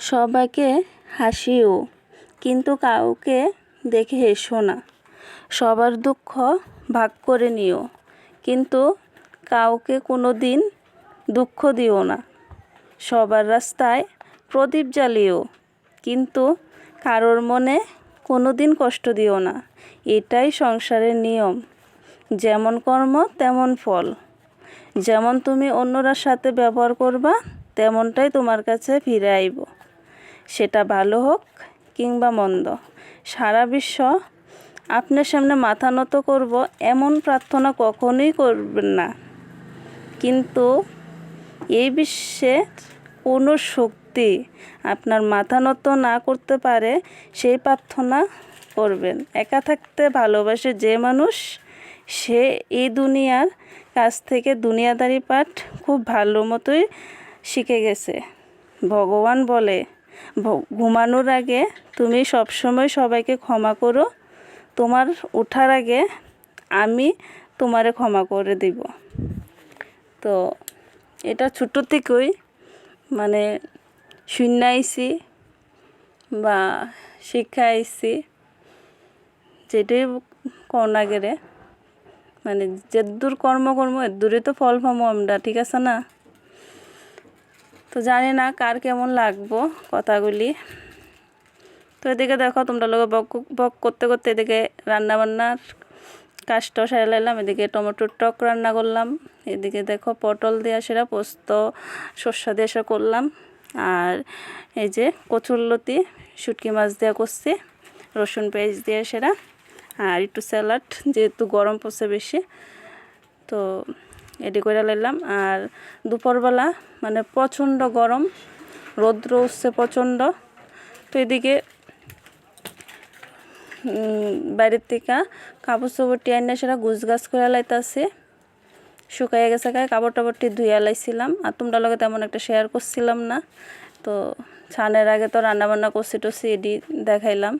সবাইকে হাসিও, কিন্তু কাউকে দেখে হেসো না। সবার দুঃখ ভাগ করে নিও, কিন্তু কাউকে কোনো দিন দুঃখ দিও না। সবার রাস্তায় প্রদীপ জ্বালিও, কিন্তু কারোর মনে কোনো দিন কষ্ট দিও না। এটাই সংসারের নিয়ম। যেমন কর্ম, তেমন ফল। যেমন তুমি অন্যরার সাথে ব্যবহার করবা, তেমনটাই তোমার কাছে ফিরে আইব। সেটা ভালো হোক কিংবা মন্দ। সারা বিশ্ব আপনার সামনে মাথা নত করব এমন প্রার্থনা কখনোই করবেন না। কিন্তু এই বিশ্বে কোনো শক্তি আপনার মাথা নত না করতে পারে সেই প্রার্থনা করবেন। একা থাকতে ভালোবাসে যে মানুষ, সে এই দুনিয়ার কাছ থেকে দুনিয়াদারি পাঠ খুব ভালো মতোই শিখে গেছে। ভগবান বলে ঘুমানোর আগে তুমি সবসময় সবাইকে ক্ষমা করো। তোমার ওঠার আগে আমি তোমারে ক্ষমা করে দিব। তো এটা ছোটো থেকেই মানে শূন্য বা শিক্ষা আইসি, যেটাই করোনা গেলে মানে যে দূর কর্ম কর্ম এর দূরে তো ফল পাবো আমরা, ঠিক আছে না? তো জানি না কার কেমন লাগবো কথাগুলি। তো এদিকে দেখো তোমরা লোক বক বক করতে করতে এদিকে রান্না বান্নার কাজটাও সেরে লাইলাম এদিকে টমেটোর টক রান্না করলাম, এদিকে দেখো পটল দেওয়া সেরা পোস্ত, সর্ষা দিয়ে সেরা করলাম, আর এই যে কচুরলতি শুটকি মাছ দেওয়া করছি, রসুন পেঁয়াজ দিয়ে সেরা, আর একটু স্যালাড যেহেতু গরম পড়ছে বেশি, তো এডি করে লাইলাম। আর দুপুরবেলা মানে প্রচণ্ড গরম, রৌদ্র উঠছে প্রচণ্ড। তো এদিকে বাইরের থেকে কাপড় চোপড় টিয়াই না সেটা গুছ গাছ করে লাইতাছে। শুকাইয়া গেছে গায়ে, কাপড় টাপড়টি ধুইয়া লাইছিলাম। আর তোমরা লগে তেমন একটা শেয়ার করছিলাম না। তো ছানের আগে তো রান্না বান্না করছি টসি এডি দেখাইলাম।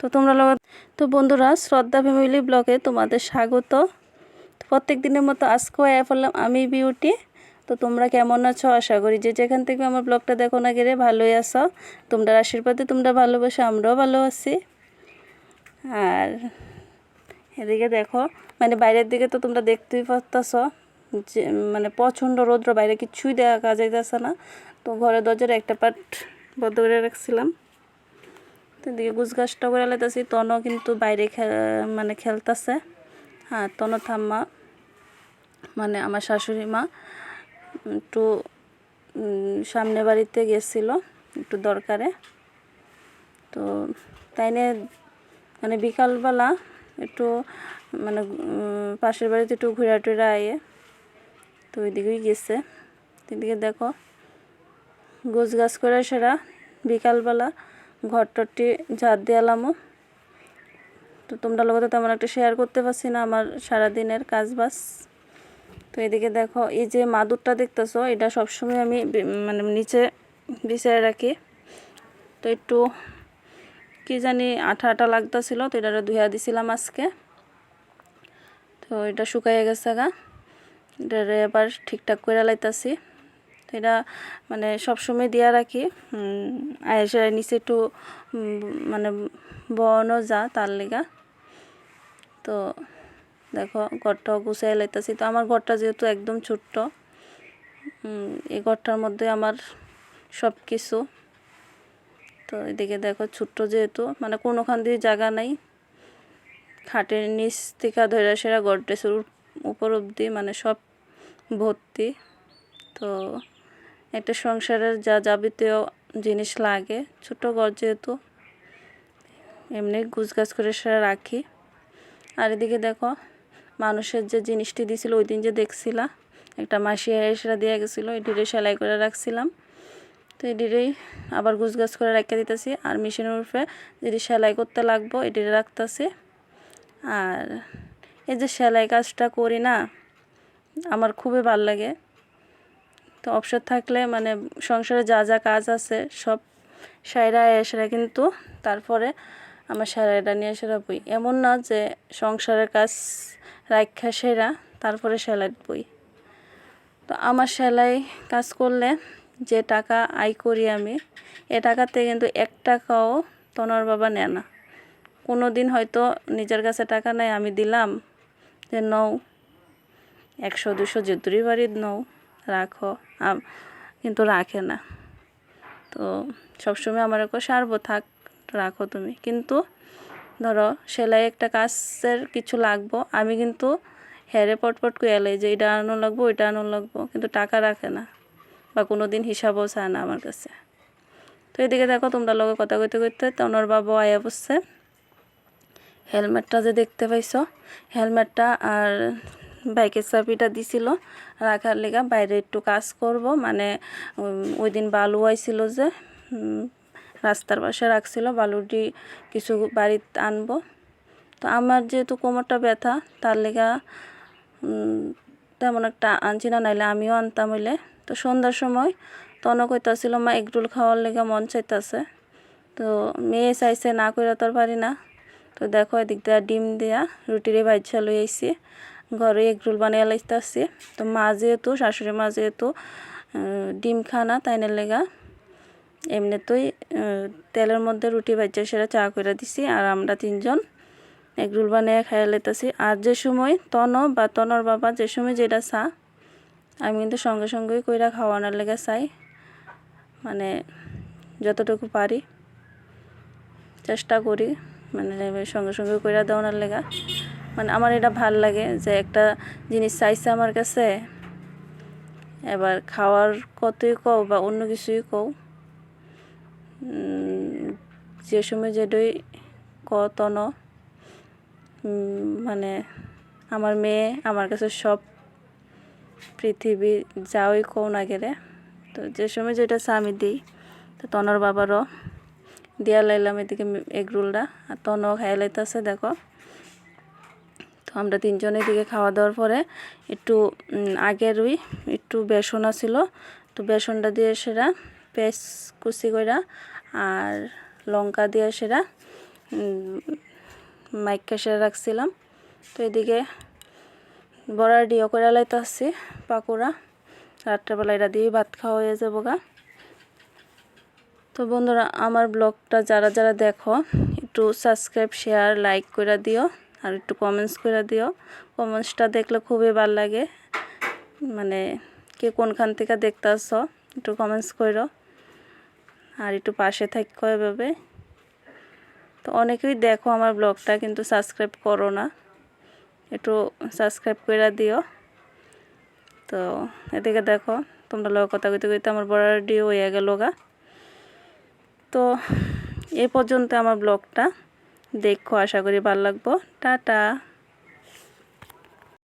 তো তোমরা লগত তো বন্ধুরা, শ্রদ্ধা ফ্যামিলি ব্লগে তোমাদের স্বাগত। প্রত্যেক দিনের মতো আজকেও আয়া পড়লাম আমি বিউটি। তো তোমরা কেমন আছো? আশা করি যে যেখান থেকে আমার ব্লগটা দেখো না গেলে ভালোই আছো। তোমরা আশীর্বাদে তোমরা ভালোবাসো, আমরাও ভালো আছি। আর এদিকে দেখো মানে বাইরের দিকে তো তোমরা দেখতেই পাচ্ছ যে মানে প্রচণ্ড রৌদ্র, বাইরে কিছুই দেখা যাইতেছে না। তো ঘরে দরজার একটা পাট বদ্ধ করে রাখছিলাম। তো এদিকে গুছ গাছটা করে লাইতেছি তনও কিন্তু বাইরে মানে খেলতেছে। হ্যাঁ তন ঠাম্মা মানে আমার শাশুড়ি মা, একটু সামনে বাড়িতে গেছিল একটু দরকারে। তো তাই নিয়ে মানে বিকালবেলা একটু মানে পাশের বাড়িতে একটু ঘুরা টুরা আয়ে, তো ওইদিকেই গেছে। এদিকে দেখো গোছ গাছ করে সেরা, বিকালবেলা ঘর টরটি ঝাড় দিয়ালামও তো তোমরা লোক তেমন একটা শেয়ার করতে পারছি না আমার সারাদিনের কাজ বাস তো এদিকে দেখো, এই যে মাদুরটা দেখতেছো, এটা সবসময় আমি মানে নিচে বিছায় রাখি। তো একটু কি জানি আঠা আঠা লাগতেছিল, তো এটা ধুয়া দিছিলাম আজকে। তো এটা শুকাইয়ে গেছে গা। এটা এবার ঠিকঠাক করে লাইতাছি। তো এটা মানে সবসময় দিয়া রাখি। আয়েসে নিচে একটু মানে বনো যা তার লেগা। তো দেখো ঘরটাও গুছিয়ে লাইতাছি। তো আমার ঘরটা যেহেতু একদম ছোট্ট এই ঘরটার মধ্যে আমার সব কিছু তো এদিকে দেখো, ছোট্ট যেহেতু মানে কোনোখান দিয়ে জায়গা নাই। খাটের নিচ থেকে ধরে সেরা গডরেজের উপর অবধি মানে সব ভর্তি। তো একটা সংসারের যা যাবতীয় জিনিস লাগে। ছোট ঘর যেহেতু, এমনি গুছগাছ করে সেরা রাখি। আর এদিকে দেখো, মানুষের যে জিনিসটি দিছিল ওই দিন যে দেখছিলা, একটা মাসি সেটা দিয়ে গেছিল, এই ডিরে সেলাই করে রাখছিলাম। তো এই ডিরেই আবার গুছগাছ করে রেখে দিতেছি। আর মেশিনের উপরে যদি সেলাই করতে লাগবো এটি রাখতেছি। আর এই যে সেলাই কাজটা করি না, আমার খুবই ভালো লাগে। তো অবসর থাকলে মানে সংসারে যা যা কাজ আছে সব সাইরা এসেরা কিন্তু তারপরে আমার সারাইটা নিয়ে সেরা বই। এমন না যে সংসারের কাজ রাখা সেরা তারপরে সেলাই বই। তো আমার সেলাই কাজ করলে যে টাকা আয় করি আমি, এ টাকাতে কিন্তু এক টাকাও তনর বাবা নেয় না। কোনো দিন হয়তো নিজের কাছে টাকা নাই, আমি দিলাম যে, নও, একশো, দুশো, যে যেতুরি বাড়ির নও, রাখো। কিন্তু রাখে না। তো সবসময় আমার একো সারবো, থাক, রাখো তুমি। কিন্তু ধরো, সেলাই একটা কাজের কিছু লাগবো, আমি কিন্তু হেরে পটপট করে এলাই যে এটা আনো লাগবো, ওইটা আনো লাগবো, কিন্তু টাকা রাখে না বা কোনো দিন হিসাবও চায় না আমার কাছে। তো এদিকে দেখো, তোমরা লগে কথা কইতে কইতে তনর বাবু আয়া বসছে হেলমেটটা যে দেখতে পাইছো, হেলমেটটা আর বাইকের চাবিটা দিছিল, রাখার লেগা বাইরে একটু কাজ করব। মানে ওই দিন বালু আইছিল যে রাস্তার পাশে রাখছিল, বালুটি কিছু বাড়িতে আনব। তো আমার যেহেতু কোমরটা ব্যথা, তার লেগা তেমন একটা আনছি না, নাইলে আমিও আনতাম হইলে। তো সন্ধ্যার সময় তনক হইতাছিল, মা এগরোল খাওয়ার লেগে মন চাইতাছে। তো মেয়ে চাইছে, না করে তোর পারি না। তো দেখো, এদিক দিয়া ডিম দিয়া রুটিরে বাচ্চা লই আইছি ঘরে এগরোল বানিয়ে লাইতেছি। তো মা যেহেতু, শাশুড়ি মা যেহেতু ডিম খানা তাইনের লেগা এমনিতেই তেলের মধ্যে রুটি বাচ্চা সেটা চা করে দিছি আর আমরা তিনজন এগরোল বানিয়ে খাইয়া লাইতেছি। আর যে সময় তন বা তনর বাবা যে সময় যেটা চা, আমি কিন্তু সঙ্গে সঙ্গেই কইরা খাওয়ানোর লেগে চাই। মানে যতটুকু পারি, চেষ্টা করি মানে সঙ্গে সঙ্গে কইরা দেওয়ানোর লেগা। মানে আমার এটা ভালো লাগে যে একটা জিনিস চাইছে আমার কাছে, এবার খাওয়ার কতই কও বা অন্য কিছুই কও যে সময় যেটাই ক তন মানে আমার মেয়ে আমার কাছে সব পৃথিবী যাওই কও না গেলে তো যে সময় যেটা আমি দিই, তো তনর বাবারও, দিয়া লাইলাম এদিকে এগ রোলটা, আর তনও খাই লাইতেছে দেখো। আমরা তিনজনে দিকে খাওয়া দাওয়ার পরে একটু আগের ওই একটু বেসন ছিল তো বেসনটা দিয়ে সেরা পেঁয়াজ কুচি কইরা আর লঙ্কা দিয়ে সেরা মাইকা সেরা রাখছিলাম। তো এদিকে বড়া ডিও করে লাইতেছি পাকোড়া। রাত্রেবেলা এটা দিয়ে ভাত খাওয়া হয়ে যাব গা। তো বন্ধুরা, আমার ব্লগটা যারা যারা দেখো, একটু সাবস্ক্রাইব শেয়ার লাইক করে দিও। আর একটু কমেন্টস করে দিও। কমেন্টসটা দেখলে খুবই ভালো লাগে। মানে কে কোনখান থেকে দেখতে আসো, একটু কমেন্টস করো আর একটু পাশে থাকো এভাবে। তো অনেকেই দেখো আমার ব্লগটা, কিন্তু সাবস্ক্রাইব করো না। একটু সাবস্ক্রাইব করে দিও। তো এদিকে দেখো, তোমরা লোক কথা কইতে কইতে আমার বড় ডিও হয়ে গেল গা। তো এই পর্যন্ত আমার ব্লগটা। দেখো আশা করি ভালো লাগবো। টাটা।